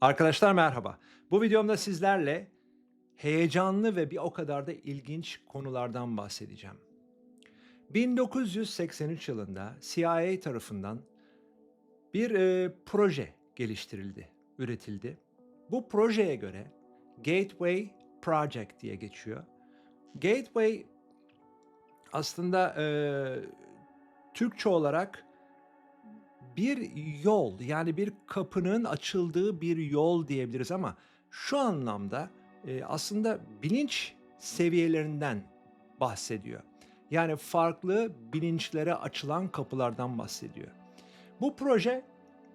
Arkadaşlar merhaba. Bu videomda sizlerle heyecanlı ve bir o kadar da ilginç konulardan bahsedeceğim. 1983 yılında CIA tarafından bir e, proje geliştirildi, üretildi. Bu projeye göre Gateway Project diye geçiyor. Gateway aslında e, Türkçe olarak bir yol yani bir kapının açıldığı bir yol diyebiliriz ama şu anlamda e, aslında bilinç seviyelerinden bahsediyor. Yani farklı bilinçlere açılan kapılardan bahsediyor. Bu proje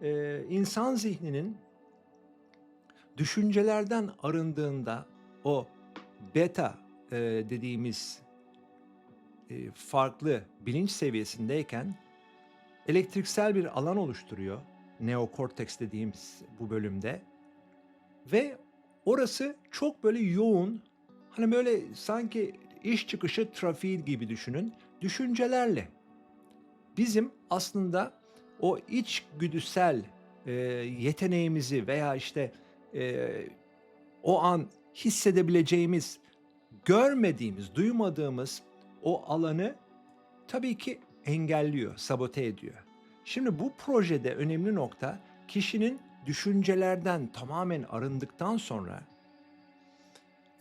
e, insan zihninin düşüncelerden arındığında o beta e, dediğimiz e, farklı bilinç seviyesindeyken elektriksel bir alan oluşturuyor. Neokorteks dediğimiz bu bölümde. Ve orası çok böyle yoğun, hani böyle sanki iş çıkışı trafiği gibi düşünün, düşüncelerle. Bizim aslında o içgüdüsel e, yeteneğimizi veya işte e, o an hissedebileceğimiz, görmediğimiz, duymadığımız o alanı tabii ki engelliyor, sabote ediyor. Şimdi bu projede önemli nokta kişinin düşüncelerden tamamen arındıktan sonra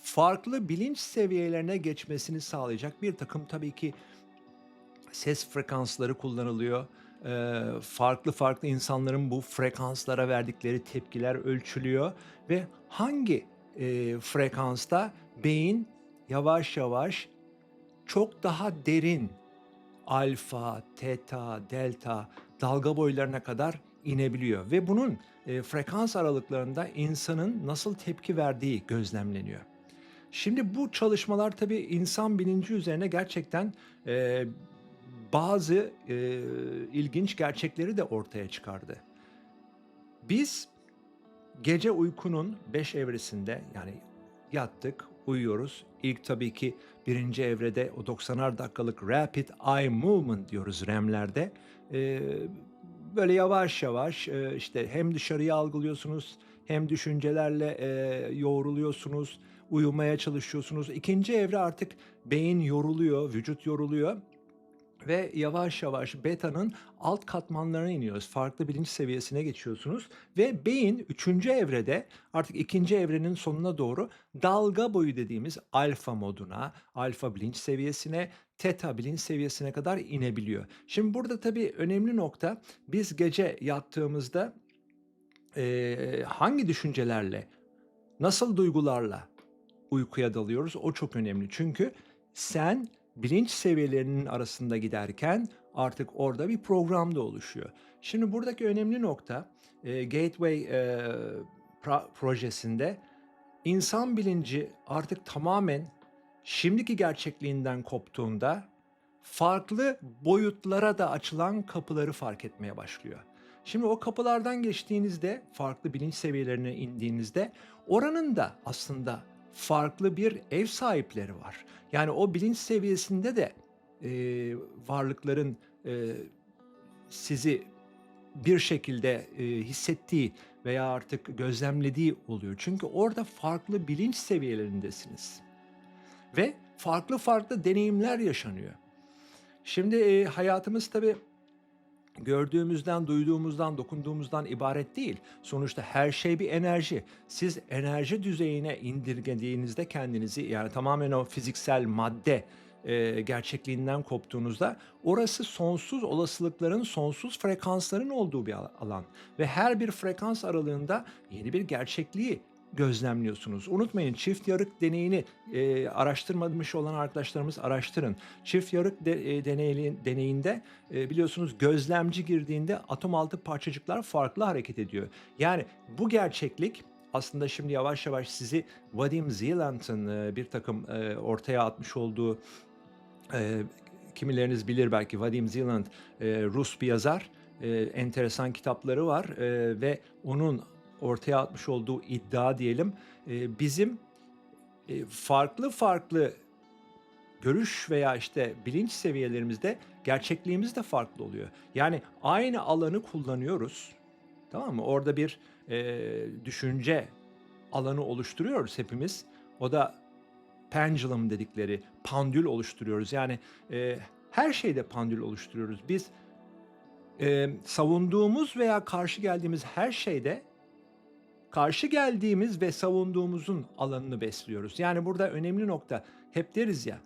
farklı bilinç seviyelerine geçmesini sağlayacak bir takım tabii ki ses frekansları kullanılıyor. Ee, farklı farklı insanların bu frekanslara verdikleri tepkiler ölçülüyor ve hangi e, frekansta beyin yavaş yavaş çok daha derin alfa, teta, delta dalga boylarına kadar inebiliyor ve bunun e, frekans aralıklarında insanın nasıl tepki verdiği gözlemleniyor. Şimdi bu çalışmalar tabii insan bilinci üzerine gerçekten e, bazı e, ilginç gerçekleri de ortaya çıkardı. Biz gece uykunun 5 evresinde yani yattık, uyuyoruz. İlk tabii ki birinci evrede o 90'ar dakikalık rapid eye movement diyoruz REM'lerde. Ee, böyle yavaş yavaş e, işte hem dışarıyı algılıyorsunuz hem düşüncelerle e, yoğruluyorsunuz, uyumaya çalışıyorsunuz. İkinci evre artık beyin yoruluyor, vücut yoruluyor ve yavaş yavaş beta'nın alt katmanlarına iniyoruz. Farklı bilinç seviyesine geçiyorsunuz ve beyin üçüncü evrede artık ikinci evrenin sonuna doğru dalga boyu dediğimiz alfa moduna, alfa bilinç seviyesine, teta bilinç seviyesine kadar inebiliyor. Şimdi burada tabii önemli nokta biz gece yattığımızda e, hangi düşüncelerle, nasıl duygularla uykuya dalıyoruz o çok önemli. Çünkü sen bilinç seviyelerinin arasında giderken artık orada bir program da oluşuyor. Şimdi buradaki önemli nokta e, Gateway e, pro- projesinde insan bilinci artık tamamen şimdiki gerçekliğinden koptuğunda farklı boyutlara da açılan kapıları fark etmeye başlıyor. Şimdi o kapılardan geçtiğinizde, farklı bilinç seviyelerine indiğinizde oranın da aslında farklı bir ev sahipleri var. Yani o bilinç seviyesinde de e, varlıkların e, sizi bir şekilde e, hissettiği veya artık gözlemlediği oluyor. Çünkü orada farklı bilinç seviyelerindesiniz. Ve farklı farklı deneyimler yaşanıyor. Şimdi e, hayatımız tabii gördüğümüzden, duyduğumuzdan, dokunduğumuzdan ibaret değil. Sonuçta her şey bir enerji. Siz enerji düzeyine indirgediğinizde kendinizi yani tamamen o fiziksel madde e, gerçekliğinden koptuğunuzda orası sonsuz olasılıkların, sonsuz frekansların olduğu bir alan ve her bir frekans aralığında yeni bir gerçekliği gözlemliyorsunuz. Unutmayın çift yarık deneyini e, araştırmamış olan arkadaşlarımız araştırın. Çift yarık de, e, deneyi, deneyinde e, biliyorsunuz gözlemci girdiğinde atom altı parçacıklar farklı hareket ediyor. Yani bu gerçeklik aslında şimdi yavaş yavaş sizi Vadim Zeland'ın e, bir takım e, ortaya atmış olduğu e, kimileriniz bilir belki Vadim Zeland e, Rus bir yazar. E, enteresan kitapları var e, ve onun ortaya atmış olduğu iddia diyelim e, bizim e, farklı farklı görüş veya işte bilinç seviyelerimizde gerçekliğimiz de farklı oluyor. Yani aynı alanı kullanıyoruz Tamam mı? Orada bir, eee, düşünce alanı oluşturuyoruz hepimiz. O da pendulum dedikleri pandül oluşturuyoruz. Yani, eee, her şeyde pandül oluşturuyoruz. Biz, emm, savunduğumuz veya karşı geldiğimiz her şeyde karşı geldiğimiz ve savunduğumuzun alanını besliyoruz. Yani burada önemli nokta hep deriz ya,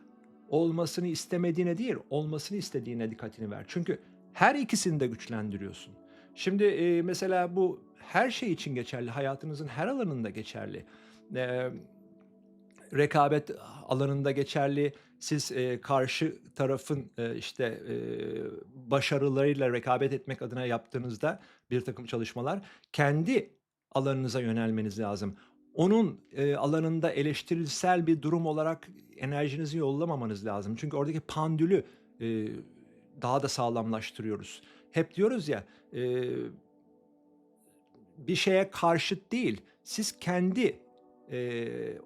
olmasını istemediğine değil, olmasını istediğine dikkatini ver. Çünkü her ikisini de güçlendiriyorsun. Şimdi, eee, mesela bu her şey için geçerli, hayatınızın her alanında geçerli. Emm, rekabet alanında geçerli. Siz, eee, karşı tarafın, eee, işte, eee, başarılarıyla rekabet etmek adına yaptığınızda birtakım çalışmalar, kendi alanınıza yönelmeniz lazım. Onun, eee, alanında eleştirisel bir durum olarak enerjinizi yollamamanız lazım. Çünkü oradaki pandülü, eee, daha da sağlamlaştırıyoruz. Hep diyoruz ya, eee bir şeye karşıt değil, siz kendi, eee,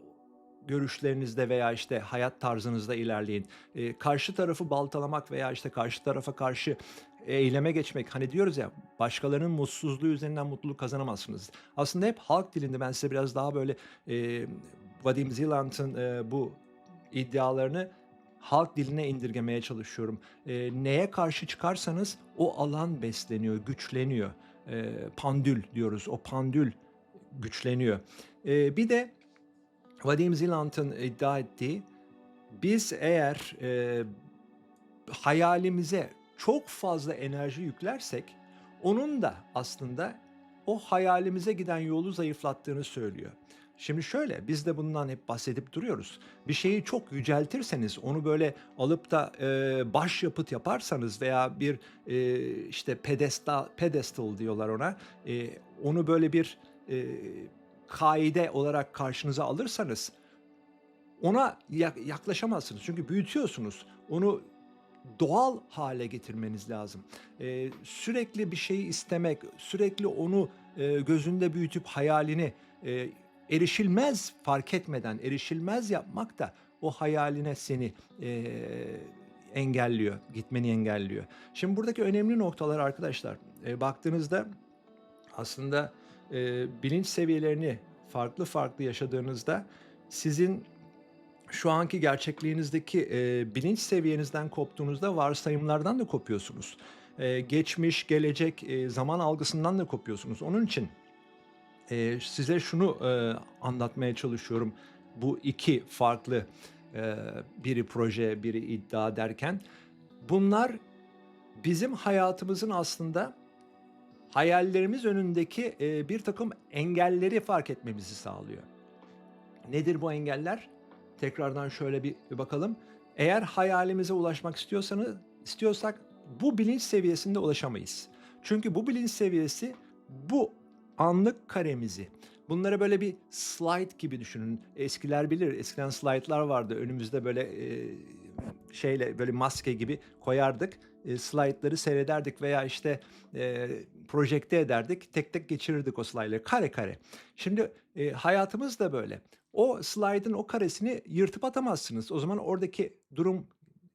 görüşlerinizde veya, işte, hayat tarzınızda ilerleyin. Eee, karşı tarafı baltalamak veya, işte, karşı tarafa karşı eyleme geçmek, hani, diyoruz ya, başkalarının mutsuzluğu üzerinden mutluluk kazanamazsınız. Aslında hep halk dilinde ben size biraz daha böyle, emm, Vadim Zeland'ın, eee, bu iddialarını halk diline indirgemeye çalışıyorum. Eee, neye karşı çıkarsanız o alan besleniyor, güçleniyor. Eee, pandül diyoruz. O pandül güçleniyor. Eee, bir de Vadim Zeland'ın iddia ettiği, biz eğer, eee, hayalimize çok fazla enerji yüklersek onun da aslında o hayalimize giden yolu zayıflattığını söylüyor. Şimdi şöyle, biz de bundan hep bahsedip duruyoruz. Bir şeyi çok yüceltirseniz, onu böyle alıp da, eee, başyapıt yaparsanız veya bir, eee, işte, pedesta pedestal diyorlar ona. Eee, onu böyle bir, eee, kaide olarak karşınıza alırsanız ona yak yaklaşamazsınız. Çünkü büyütüyorsunuz. Onu doğal hale getirmeniz lazım. Eee, sürekli bir şeyi istemek, sürekli onu, eee, gözünde büyütüp hayalini, eee, erişilmez fark etmeden erişilmez yapmak da o hayaline seni, eee, engelliyor, gitmeni engelliyor. Şimdi buradaki önemli noktalar arkadaşlar, eee, baktığınızda aslında, eee, bilinç seviyelerini farklı farklı yaşadığınızda sizin şu anki gerçekliğinizdeki, eee, bilinç seviyenizden koptuğunuzda varsayımlardan da kopuyorsunuz. Eee, geçmiş, gelecek, eee, zaman algısından da kopuyorsunuz. Onun için, eee, size şunu, eee, anlatmaya çalışıyorum bu 2 farklı, eee, biri proje, biri iddia derken. Bunlar bizim hayatımızın aslında hayallerimiz önündeki, eee, birtakım engelleri fark etmemizi sağlıyor. Nedir bu engeller? Tekrardan şöyle bir bir bakalım. Eğer hayalimize ulaşmak istiyorsanız istiyorsak bu bilinç seviyesinde ulaşamayız. Çünkü bu bilinç seviyesi bu anlık karemizi, bunları böyle bir slide gibi düşünün. Eskiler bilir, eskiden slaytlar vardı. Önümüzde böyle, eee, şeyle, böyle maske gibi koyardık. Eee, slaytları seyrederdik veya, işte, eee, projekte ederdik. Tek tek geçirirdik o slaytları kare kare. Şimdi, eee, hayatımız da böyle. O slaytın o karesini yırtıp atamazsınız. O zaman oradaki durum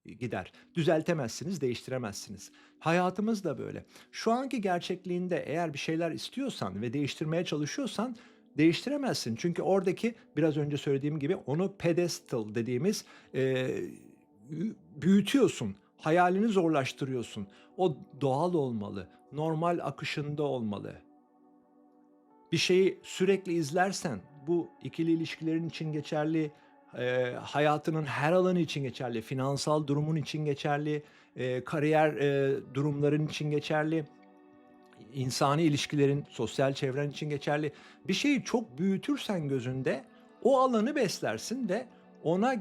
gider. Düzeltemezsiniz, değiştiremezsiniz. Hayatımız da böyle. Şu anki gerçekliğinde eğer bir şeyler istiyorsan ve değiştirmeye çalışıyorsan değiştiremezsin. Çünkü oradaki biraz önce söylediğim gibi onu pedestal dediğimiz, ü büyütüyorsun, hayalini zorlaştırıyorsun. O doğal olmalı, normal akışında olmalı. Bir şeyi sürekli izlersen bu ikili ilişkilerin için geçerli, eee, hayatının her alanı için geçerli, finansal durumun için geçerli, eee, kariyer, eee, durumların için geçerli, insani ilişkilerin, sosyal çevren için geçerli. Bir şeyi çok büyütürsen gözünde o alanı beslersin ve ona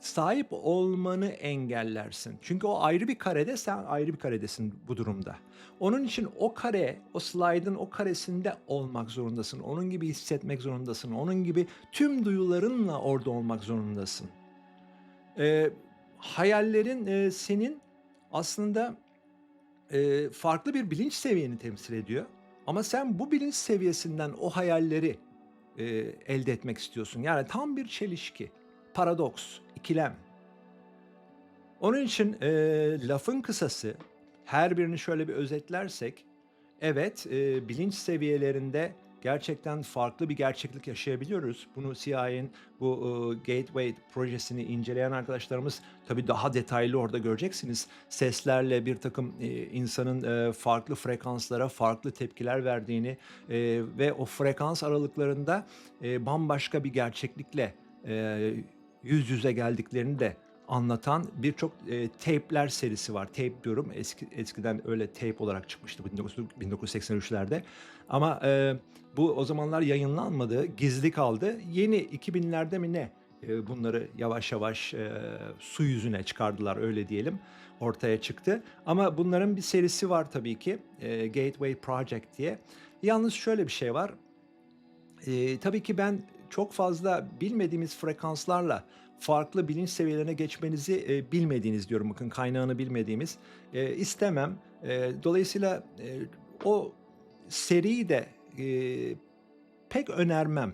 sahip olmanı engellersin. Çünkü o ayrı bir karede, sen ayrı bir karedesin bu durumda. Onun için o kare, o slaytın o karesinde olmak zorundasın. Onun gibi hissetmek zorundasın. Onun gibi tüm duyularınla orada olmak zorundasın. Eee, hayallerin, eee, senin aslında, eee, farklı bir bilinç seviyeni temsil ediyor ama sen bu bilinç seviyesinden o hayalleri, eee, elde etmek istiyorsun. Yani tam bir çelişki, paradoks, ikilem. Onun için, eee, lafın kısası, her birini şöyle bir özetlersek, Evet, eee, bilinç seviyelerinde gerçekten farklı bir gerçeklik yaşayabiliyoruz. Bunu CIA'nin bu, ııı, Gateway projesini inceleyen arkadaşlarımız tabii daha detaylı orada göreceksiniz. Seslerle birtakım, eee, insanın, eee, farklı frekanslara farklı tepkiler verdiğini, eee, ve o frekans aralıklarında, eee, bambaşka bir gerçeklikle, eee, yüz yüze geldiklerini de anlatan birçok, eee, tape'ler serisi var. Tape diyorum, eski eskiden öyle tape olarak çıkmıştı 1900 1983'lerde ama, eee, bu o zamanlar yayınlanmadı, gizli kaldı. Yeni 2000'lerde mi ne, eee, bunları yavaş yavaş, eee, su yüzüne çıkardılar, öyle diyelim, ortaya çıktı. Ama bunların bir serisi var tabii ki, eee, Gateway Project diye. Yalnız şöyle bir şey var, eee, tabii ki ben çok fazla bilmediğimiz frekanslarla farklı bilinç seviyelerine geçmenizi, eee, bilmediğiniz diyorum bakın kaynağını bilmediğimiz, eee, istemem. Eee, dolayısıyla, eee, o seriyi de, eee, pek önermem,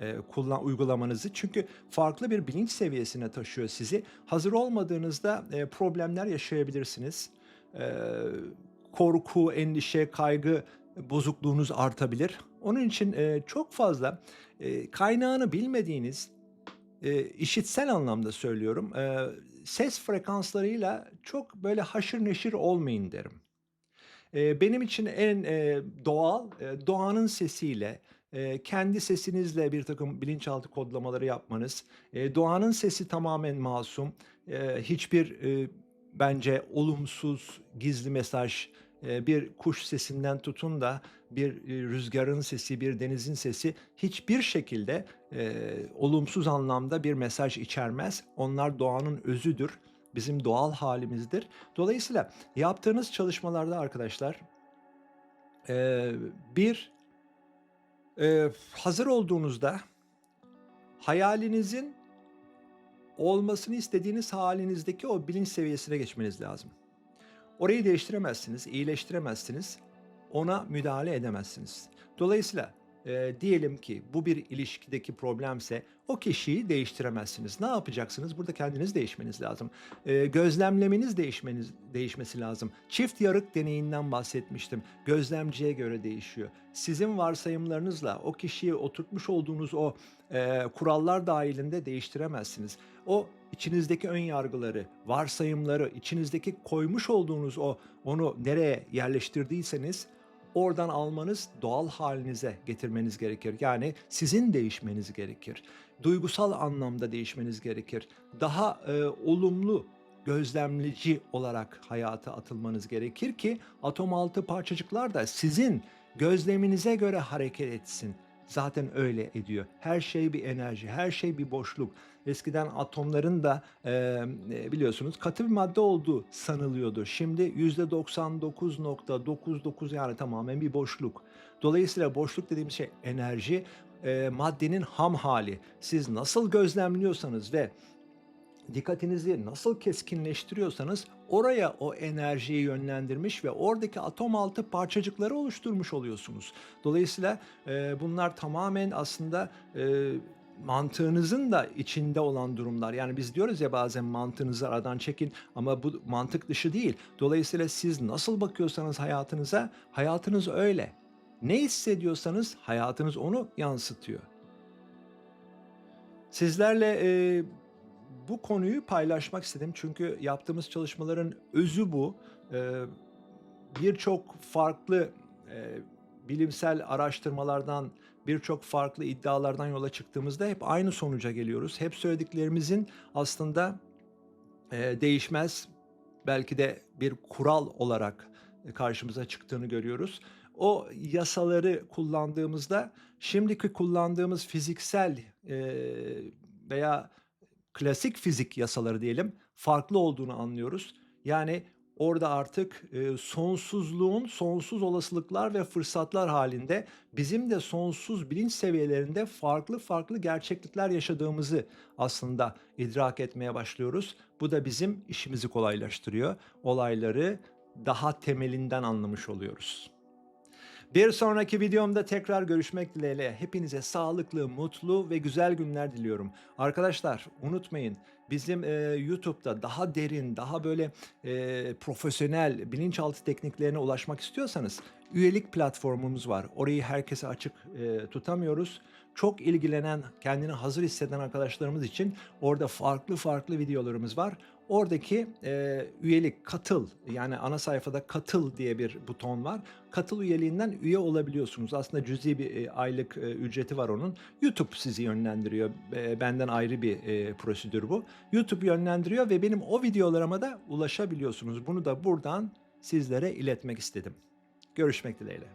eee, kullan uygulamanızı. Çünkü farklı bir bilinç seviyesine taşıyor sizi. Hazır olmadığınızda, eee, problemler yaşayabilirsiniz. Eee, korku, endişe, kaygı bozukluğunuz artabilir. Onun için, eee, çok fazla, eee, kaynağını bilmediğiniz, eee, işitsel anlamda söylüyorum, eee, ses frekanslarıyla çok böyle haşır neşir olmayın derim. Eee, benim için en, eee, doğal, eee, doğanın sesiyle, eee, kendi sesinizle birtakım bilinçaltı kodlamaları yapmanız. Eee, doğanın sesi tamamen masum. Eee, hiçbir, bence olumsuz, gizli mesaj, bir kuş sesinden tutun da bir, eee, rüzgarın sesi, bir denizin sesi hiçbir şekilde, eee, olumsuz anlamda bir mesaj içermez. Onlar doğanın özüdür, bizim doğal hâlimizdir. Dolayısıyla yaptığınız çalışmalarda arkadaşlar, eee, bir, eee, hazır olduğunuzda hayalinizin olmasını istediğiniz hâlinizdeki o bilinç seviyesine geçmeniz lazım. Orayı değiştiremezsiniz, iyileştiremezsiniz, ona müdahale edemezsiniz. Dolayısıyla, eee, diyelim ki bu bir ilişkideki problemse o kişiyi değiştiremezsiniz. Ne yapacaksınız? Burada kendiniz değişmeniz lazım. Eee, gözlemlemeniz değişmeniz değişmesi lazım. Çift yarık deneyinden bahsetmiştim. Gözlemciye göre değişiyor. Sizin varsayımlarınızla o kişiye oturtmuş olduğunuz o, eee, kurallar dâhilinde değiştiremezsiniz. O içinizdeki ön yargıları, varsayımları, içinizdeki koymuş olduğunuz o onu nereye yerleştirdiyseniz oradan almanız, doğal hâlinize getirmeniz gerekir. Yani sizin değişmeniz gerekir. Duygusal anlamda değişmeniz gerekir. Daha, eee, olumlu, gözlemleyici olarak hayata atılmanız gerekir ki atom altı parçacıklar da sizin gözleminize göre hareket etsin. Zaten öyle ediyor. Her şey bir enerji, her şey bir boşluk. Eskiden atomların da, eee, biliyorsunuz katı bir madde olduğu sanılıyordu. Şimdi %99.99 yani tamamen bir boşluk. Dolayısıyla boşluk dediğimiz şey enerji, eee, maddenin ham hâli. Siz nasıl gözlemliyorsanız ve dikkatinizi nasıl keskinleştiriyorsanız oraya o enerjiyi yönlendirmiş ve oradaki atom altı parçacıkları oluşturmuş oluyorsunuz. Dolayısıyla, eee, bunlar tamamen aslında, eee, mantığınızın da içinde olan durumlar. Yani biz diyoruz ya bazen mantığınızı aradan çekin ama bu mantık dışı değil. Dolayısıyla siz nasıl bakıyorsanız hayatınıza, hayatınız öyle. Ne hissediyorsanız hayatınız onu yansıtıyor. Sizlerle, eee, bu konuyu paylaşmak istedim. Çünkü yaptığımız çalışmaların özü bu. Eee, birçok farklı, eee, bilimsel araştırmalardan, birçok farklı iddialardan yola çıktığımızda hep aynı sonuca geliyoruz. Hep söylediklerimizin aslında, eee, değişmez, belki de bir kural olarak, eee, karşımıza çıktığını görüyoruz. O yasaları kullandığımızda şimdiki kullandığımız fiziksel, veya klasik fizik yasaları diyelim, farklı olduğunu anlıyoruz. Yani orada artık, eee, sonsuzluğun sonsuz olasılıklar ve fırsatlar hâlinde bizim de sonsuz bilinç seviyelerinde farklı farklı gerçeklikler yaşadığımızı aslında idrak etmeye başlıyoruz. Bu da bizim işimizi kolaylaştırıyor. Olayları daha temelinden anlamış oluyoruz. Bir sonraki videomda tekrar görüşmek dileğiyle. Hepinize sağlıklı, mutlu ve güzel günler diliyorum. Arkadaşlar unutmayın, bizim, eee, YouTube'da daha derin, daha böyle, eee, profesyonel bilinçaltı tekniklerine ulaşmak istiyorsanız üyelik platformumuz var. Orayı herkese açık, eee, tutamıyoruz. Çok ilgilenen, kendini hazır hisseden arkadaşlarımız için orada farklı farklı videolarımız var. Oradaki, eee, üyelik, katıl yani ana sayfada katıl diye bir buton var. Katıl üyeliğinden üye olabiliyorsunuz. Aslında cüzi bir, eee, aylık, eee, ücreti var onun. YouTube sizi yönlendiriyor. Eee, benden ayrı bir, eee, prosedür bu. YouTube yönlendiriyor ve benim o videolarıma da ulaşabiliyorsunuz. Bunu da buradan sizlere iletmek istedim. Görüşmek dileğiyle.